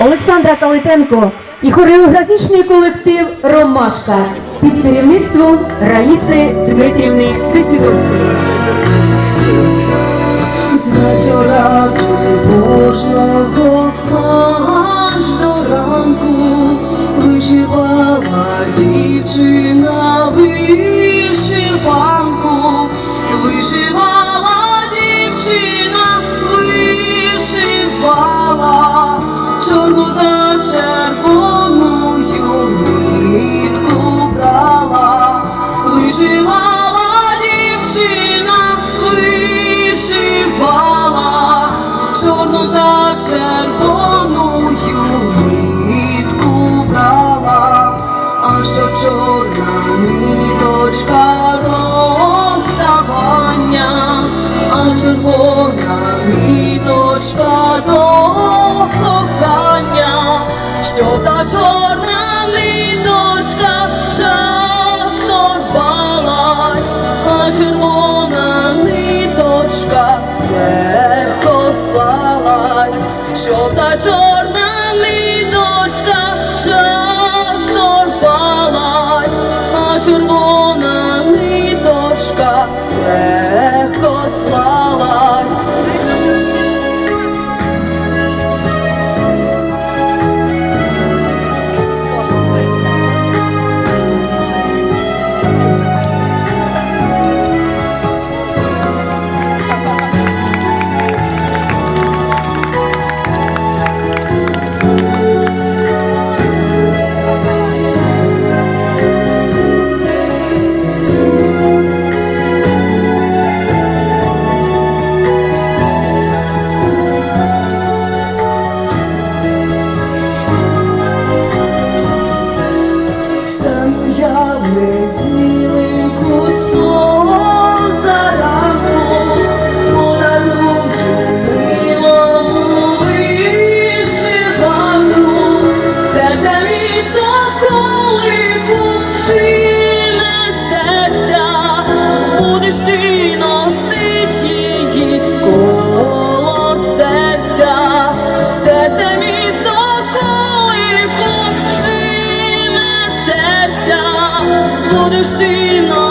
Олександра Калитенко і хореографічний колектив Ромашка під керівництвом Раїси Дмитрівни Десідовської. Знать раду кожного аж до ранку вишивала дівчина 我 серця будеш ти.